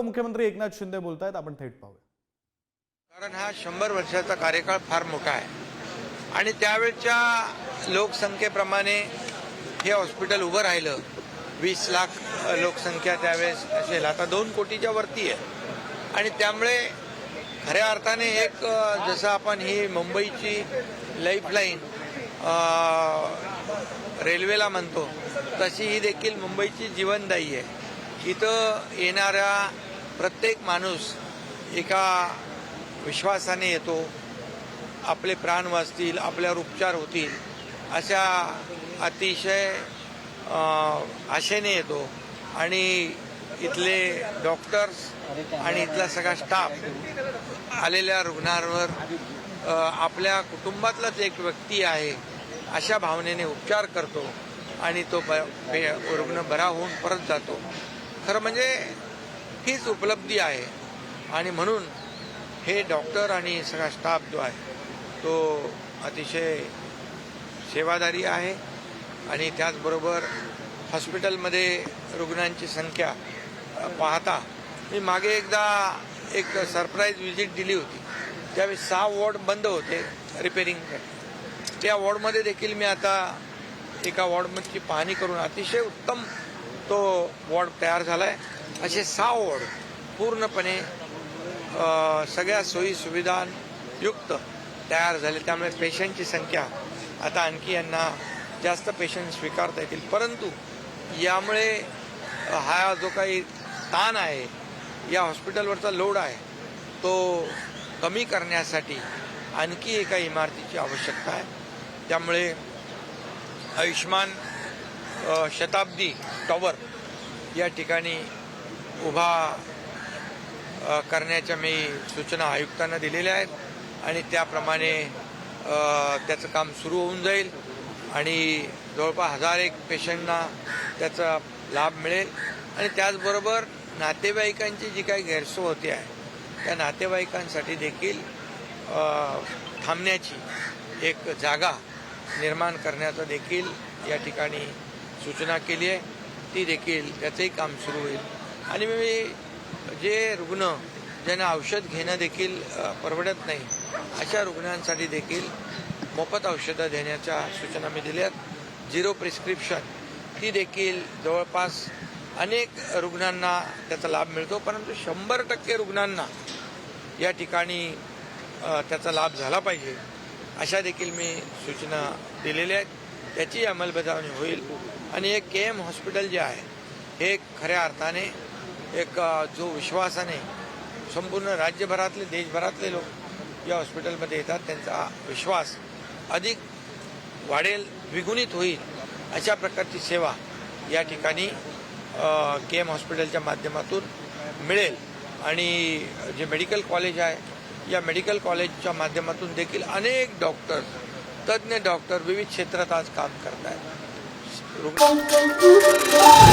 उपमुख्यमंत्री एकनाथ शिंदे बोलत आहेत आपण थेट पाहूया. कारण हा शंभर वर्षाचा कार्यकाळ फार मोठा आहे. आणि त्यावेळच्या लोकसंख्येप्रमाणे हे हॉस्पिटल उभं राहिलं वीस लाख लोकसंख्या त्यावेळेस असेल. आता दोन कोटीच्या वरती आहे. आणि त्यामुळे खऱ्या अर्थाने एक जसं आपण ही मुंबईची लाईफलाईन रेल्वेला म्हणतो तशी ही देखील मुंबईची जीवनदायी आहे. इथं येणाऱ्या प्रत्येक माणूस एका विश्वासाने येतो. आपले प्राण वाचतील आपल्यावर उपचार होतील अशा अतिशय आशेने येतो. आणि इथले डॉक्टर्स आणि इथला सगळा स्टाफ आलेल्या रुग्णांवर आपल्या कुटुंबातलाच एक व्यक्ती आहे अशा भावनेने उपचार करतो आणि तो ब- रुग्ण बरा होऊन परत जातो. खरं म्हणजे हीच उपलब्धी आहे. आणि म्हणून हे डॉक्टर आणि सगळा स्टाफ जो आहे तो अतिशय सेवादारी आहे. आणि त्याचबरोबर हॉस्पिटलमध्ये रुग्णांची संख्या पाहता मी मागे एकदा एक सरप्राईज व्हिजिट दिली होती. त्यावेळी सहा वॉर्ड बंद होते रिपेरिंग त्या वॉर्डमध्ये देखील मी आता एका वॉर्डमधची पाहणी करून अतिशय उत्तम तो वॉर्ड तयार झाला आहे असे सहा ओढ पूर्णपणे सगळ्या सोयी सुविधांयुक्त तयार झाले. त्यामुळे पेशंटची संख्या आता आणखी यांना जास्त पेशंट स्वीकारता येतील. परंतु यामुळे हा जो काही ताण आहे या हॉस्पिटलवरचा लोड आहे तो कमी करण्यासाठी आणखी एका इमारतीची आवश्यकता आहे. त्यामुळे आयुष्मान शताब्दी टॉवर या ठिकाणी उभा करण्याच्या मी सूचना आयुक्तांना दिलेल्या आहेत आणि त्याप्रमाणे त्याचं काम सुरू होऊन जाईल आणि जवळपास हजार एक पेशंटना त्याचा लाभ मिळेल. आणि त्याचबरोबर नातेवाईकांची जी काही गैरसोय होती आहे त्या नातेवाईकांसाठी देखील थांबण्याची एक जागा निर्माण करण्याचं देखील या ठिकाणी सूचना केली आहे. ती देखील त्याचंही काम सुरू होईल. आणि मी जे रुग्ण ज्यांना औषध घेणं देखील परवडत नाही अशा रुग्णांसाठी देखील मोफत औषधं देण्याच्या सूचना मी दिल्यात. झिरो प्रिस्क्रिप्शन ती देखील जवळपास अनेक रुग्णांना त्याचा लाभ मिळतो परंतु शंभर टक्के रुग्णांना या ठिकाणी त्याचा लाभ झाला पाहिजे अशा देखील मी सूचना दिलेल्या आहेत. त्याची अंमलबजावणी होईल. आणि एक के एम हॉस्पिटल जे आहे हे खऱ्या अर्थाने एक जो विश्वासाने संपूर्ण राज्यभरातले देशभरातले लोक या हॉस्पिटलमध्ये येतात त्यांचा विश्वास अधिक वाढेल द्विगुणित होईल अशा प्रकारची सेवा या ठिकाणी के एम हॉस्पिटलच्या माध्यमातून मिळेल. आणि जे मेडिकल कॉलेज आहे या मेडिकल कॉलेजच्या माध्यमातून देखील अनेक डॉक्टर तज्ज्ञ डॉक्टर विविध क्षेत्रात आज काम करत आहेत रुग्ण